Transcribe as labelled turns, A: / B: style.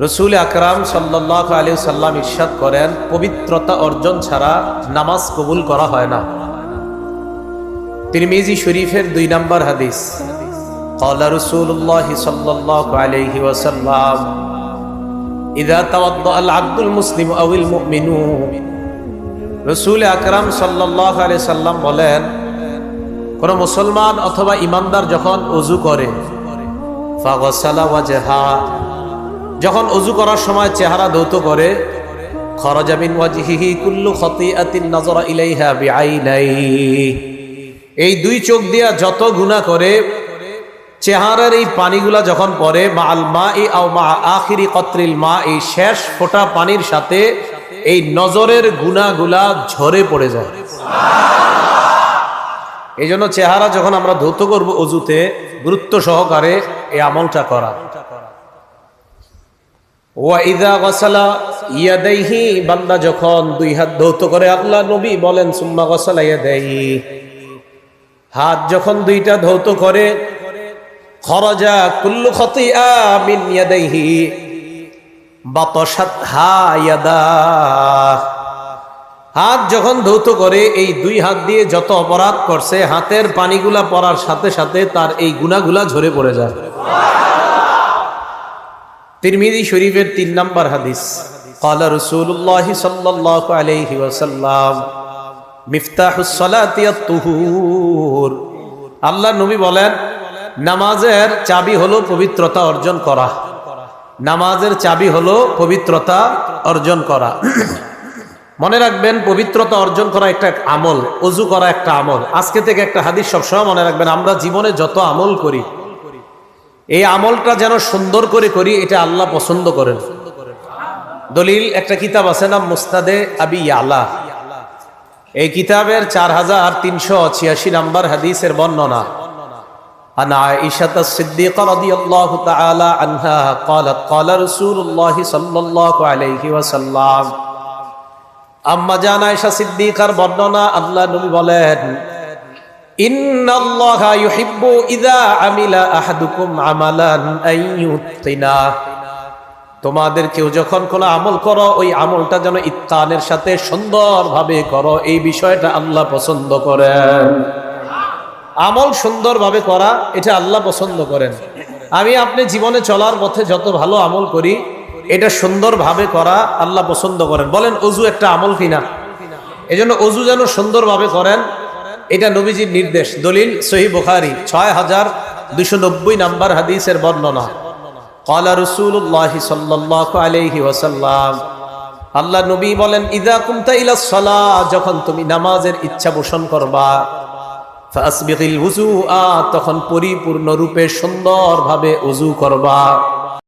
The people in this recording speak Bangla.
A: রসুল আকরাম সাল্লাহ আলী সাল্লাম ইরশাদ করেন পবিত্রতা অর্জন ছাড়া নামাজ কবুল করা হয় না তিরমিজি শরীফের দুই নম্বর হাদিস قال رسول الله صلى الله عليه وسلم إذا توضأ العبد المسلم أو المؤمن রসুল আকরাম সাল্লাহ আলি সাল্লাম বলেন কোন মুসলমান অথবা ইমানদার যখন অজু করে ফাগসালা ওয়াজহা যখন অজু করার সময় চেহারা ধৌত করে খরজামিন খতিআতিন নাজরা ইলাইহা বিআইনাই এই দুই চোখ দিয়া যত গুনাহ করে, চেহারার এই পানিগুলা যখন পড়ে মা মা ই মা এই শেষ ফোঁটা পানির সাথে এই নজরের গুণাগুলা ঝরে পড়ে যায়। এই জন্য চেহারা যখন আমরা ধৌত করব অজুতে গুরুত্ব সহকারে এই আমলটা করা। ওয়াইদা গসালা ইয়াদাইহি, বান্দা যখন দুই হাত ধৌত করে আল্লাহ নবী বলেন হাত যখন দুইটা ধৌত করে কুল্লু হাত যখন ধৌত করে, এই দুই হাত দিয়ে যত অপরাধ করছে, হাতের পানিগুলা পড়ার সাথে সাথে তার এই গুনাগুলা ঝরে পড়ে যায়। তিরমিজি শরীফের তিন নম্বর হাদিস قال رسول الله صلى الله عليه وسلم مفتاح الصلاة الطهور আল্লাহ নবী বলেন নামাজের চাবি হলো পবিত্রতা অর্জন করা নামাজের চাবি হলো পবিত্রতা অর্জন করা মনে রাখবেন পবিত্রতা অর্জন করা একটা আমল অজু করা একটা আমল আজকে থেকে একটা হাদিস সবসময় মনে রাখবেন আমরা জীবনে যত আমল করি এই আমলটা যেন সুন্দর করে করি এটা আল্লাহ পছন্দ করেন দলিল একটা কিতাব আছে নাম মুস্তাদে আবি আলা এই কিতাবের চার হাজার তিনশো ছিয়াশি নাম্বার হাদিসের বর্ণনা عن عائشة الصديقة رضي الله تعالى عنها قالت قال رسول الله صلى الله عليه وسلم আম্মা জান আয়েশা সিদ্দিকার বর্ণনা আল্লাহ নবী বলেন তোমাদের কেউ যখন কোনো আমল করো, ওই আমলটা যেন ইত্তানের সাথে সুন্দরভাবে করো, এই বিষয়টা আল্লাহ পছন্দ করেন। আমল সুন্দরভাবে করা, এটা আল্লাহ পছন্দ করেন। আমি আপনি জীবনে চলার পথে যত ভালো আমল করি, এটা সুন্দরভাবে করা আল্লাহ পছন্দ করেন। বলেন, অজু একটা আমল কিনা? এজন্য অজু যেন সুন্দরভাবে করেন এটা নবীজির নির্দেশ। দলিল সহি বুখারি, ছয় হাজার দুশো নব্বই নাম্বার হাদিসের বর্ণনা। কলা রসুল্লাহ সাল্লাহ আলহি ওসাল্লাম আল্লাহ নবী বলেন, ইদা কুমতা ইলা সলা যখন তুমি নামাজের ইচ্ছা পোষণ করবা তখন পরিপূর্ণ রূপে সুন্দরভাবে উজু করবা।